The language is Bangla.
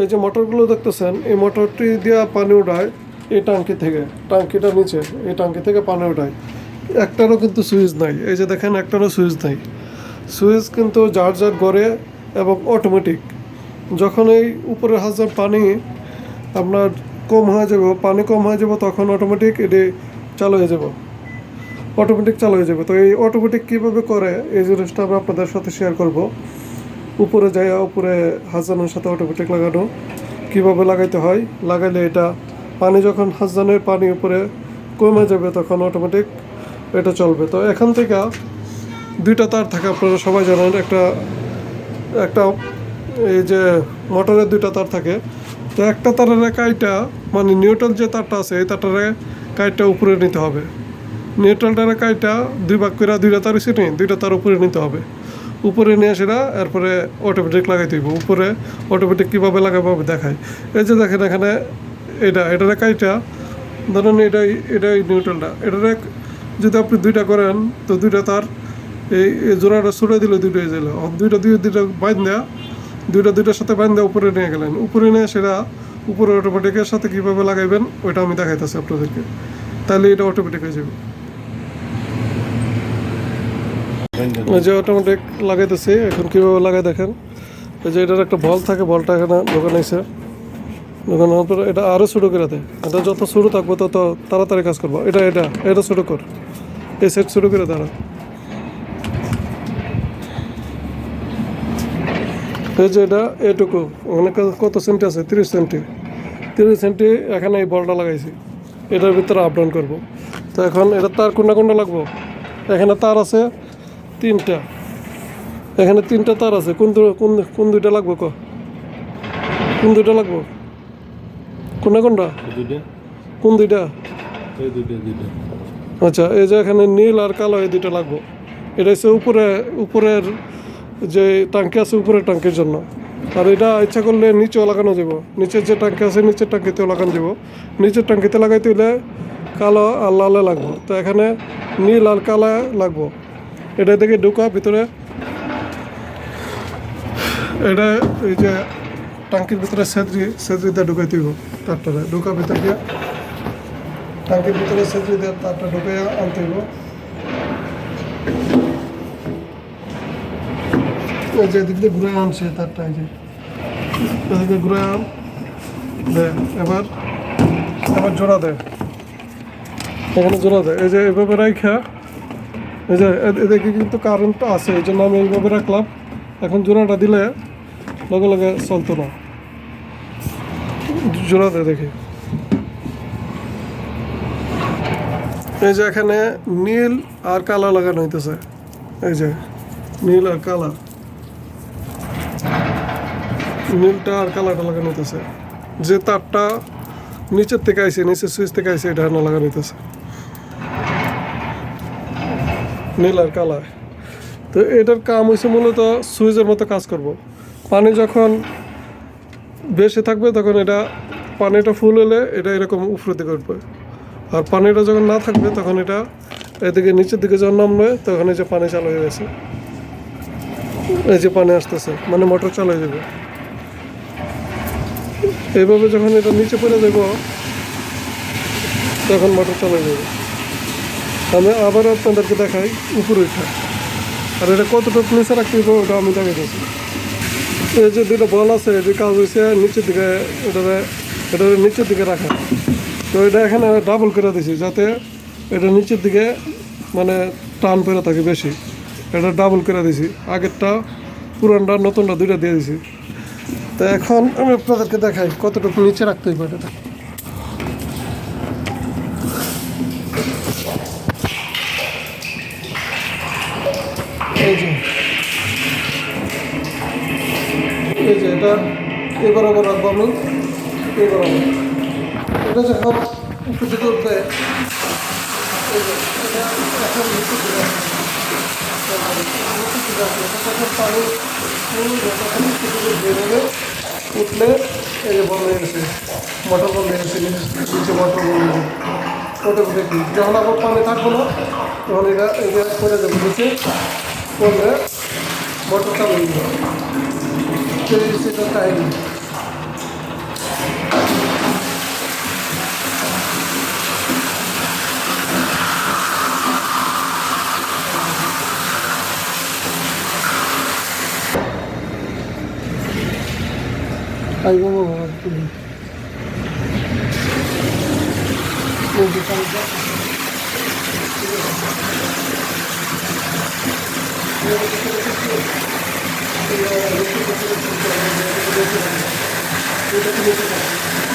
এই যে মোটরগুলো দেখতেছেন, এই মোটরটি দিয়ে পানি উঠায় এই টাঙ্কি থেকে। টাঙ্কিটা নিচে, এই টাঙ্কি থেকে পানি উঠায়। একটারও কিন্তু সুইচ নাই। এই যে দেখেন, একটারও সুইচ নাই। সুইচ কিন্তু যার যার গড়ে এবং অটোমেটিক যখন এই উপরের হাজার পানি আপনার কম হয়ে যাব, পানি কম হয়ে যাব, তখন অটোমেটিক এটি চালু হয়ে যাব। অটোমেটিক চালু হয়ে যাবে। তো এই অটোমেটিক কীভাবে করে, এই জিনিসটা আমি আপনাদের সাথে শেয়ার করব। উপরে যাইয়া উপরে হাজানের সাথে অটোমেটিক লাগানো। কীভাবে লাগাইতে হয়? লাগাইলে এটা পানি যখন হাজানের পানি উপরে কমে যাবে তখন অটোমেটিক এটা চলবে। তো এখান থেকে দুইটা তার থাকে, আপনারা সবাই জানেন। একটা একটা এই যে মোটরের দুইটা তার থাকে। তো একটা তারের কাইটা মানে নিউট্রাল যে তারটা আছে, এই তারটারে কাইটটা উপরে নিতে হবে। নিউট্রালটারে কাইটা দুই ভাগ করে দুইটা তার নিই দুইটা তার উপরে নিতে হবে। উপরে নিয়ে সেটা এরপরে অটোমেটিক লাগাইতে হইব। উপরে অটোমেটিক কীভাবে লাগাবো আমি দেখাই। এই যে দেখেন এখানে এটা, এটারে কাইটা, ধরেন এটাই এটাই নিউট্রালটা এটারে যদি আপনি দুইটা করেন, তো দুইটা তার এই জোড়াটা ছুড়ে দিলে দুইটা হয়ে গেল দুইটা দুই দুইটা বাইন দেওয়া দুইটা দুইটার সাথে বাইন দেওয়া উপরে নিয়ে গেলেন। উপরে নিয়ে সেটা উপরে অটোমেটিকের সাথে কীভাবে লাগাইবেন, ওইটা আমি দেখাইতেছি আপনাদেরকে। তাহলে এটা অটোমেটিক হয়ে যাবে এই যে অটোমেটিক লাগাইতেছি, এখন কীভাবে লাগাই দেখেন? এই যে এটার একটা বল থাকে, বলটা এখানে দোকান দোকানের পরে এটা আরও ছোটো করে দেয় এটা যত ছোটো থাকব, তত তাড়াতাড়ি কাজ করব। এটা এটা এটা ছোটো কর। এই সেট ছোটো করে দাঁড়া। এই যে এটা, এটুকু। ওখানে ক- কত সেন্টি আছে? তিরিশ সেন্টি তিরিশ সেন্টি এখানে এই বলটা লাগাইছি। এটার ভিতরে আপডাউন করব। তো এখন এটা তার কোনটা কোনটা লাগবো? এখানে তার আছে তিনটা। এখানে তিনটা তার আছে। কোন কোন কোন দুইটা লাগবো ক? কোন দুইটা লাগবো? কোনটা কোনটা? কোন দুইটা? আচ্ছা এই যে এখানে নীল আর কালো এই দুইটা লাগবো। এটা হচ্ছে উপরে উপরের যে টাঙ্কি আছে উপরের টাঙ্কির জন্য। আর এটা ইচ্ছা করলে নিচেও লাগানো যাব। নিচের যে টাঙ্কি আছে নিচের টাঙ্কিতেও লাগানো যাব। নিচের টাঙ্কিতে লাগাইতে হলে কালো আর লালে লাগবো। তো এখানে নীল আর কালা লাগবো। এটা থেকে ঢুকা, ভিতরে। এটা এই যে টাঙ্কির ভিতরে সেদ্রি সেদ্রিতে ঢুকাইতে হইব তারটারে। ঢুকা ভিতরে দিয়ে টাঙ্কির ভিতরে সেদ্রি দিয়ে তারটা ঢুকে আনতে হইব। এই যে ঘুরে আনছে তারটা, এই যে। ঘুরে আন, দে, এবার এবার জোড়া দেয় এখানে জোড়া দেয় এই যে এভাবে রাইখা এই যে এদিকে কিন্তু কারেন্টটা আছে, এই জন্য আমি এইভাবে রাখলাম। এখন জোড়াটা দিলে লগে লগে চলতো না। জোড়া দেয় দেখি। এই যে এখানে নীল আর কালা লাগানো হইতেছে। এই যে নীল আর কালা। নীলটা আর কালারটা লাগানো হইতেছে। যে তারটা নিচের থেকে আইসে নিচের সুইচ থেকে আইসে এটা লাগানো হইতেছে। নীল আর তো এটার কাম হয়েছে মূলত সুইচের মতো কাজ করব। পানি যখন বেশি থাকবে তখন এটা পানিটা ফুল হলে এটা এরকম উপরের দিকে উঠবে। আর পানিটা যখন না থাকবে তখন এটা এদিকে নিচের দিকে যখন নামবে তখন এই যে পানি চালু হয়ে গেছে। এই যে পানি আসতেছে মানে মোটর চালু হয়ে যাবে। এইভাবে যখন এটা নিচে পড়ে যাব, তখন মোটর চালু হয়ে যাবে। আমি আবার আপনাদেরকে দেখাই উপরে উঠা। আর এটা কতটুকু নিচে রাখতে হবে ওটা আমি দেখে দিচ্ছি। এই যে দুটো বল আছে এটি কাজ হয়েছে নিচের দিকে এটা এটা নিচের দিকে রাখা। তো এটা এখানে ডাবল করে দিছি, যাতে এটা নিচের দিকে মানে টান পেরে থাকে বেশি। এটা ডাবল করে দিছি। আগেরটা, পুরানটা, নতুনটা দুইটা দিয়ে দিছি। তো এখন আমি আপনাদেরকে দেখাই কতটুকু নিচে রাখতে হবে এটা এই যে। এটা এই বরাবর রাখব আমি। এই বরাবর। এটা যখন যে এটা এখন। এটা যখন পানি উঠবে, তখন নিচে দিকে বের হবে। উঠলে এই যে বন্ধ হয়ে গেছে। মোটর বন্ধ হয়ে গেছে নিচে মোটর বন্ধ ওটা দেখি। যখন আবার পানি থাকব না তখন এটা যে করে দেবো নিচে वो मैं मोटर का लूँगा फिर जिससे चलता है नहीं Ahí vamos a ver. তুমি এটা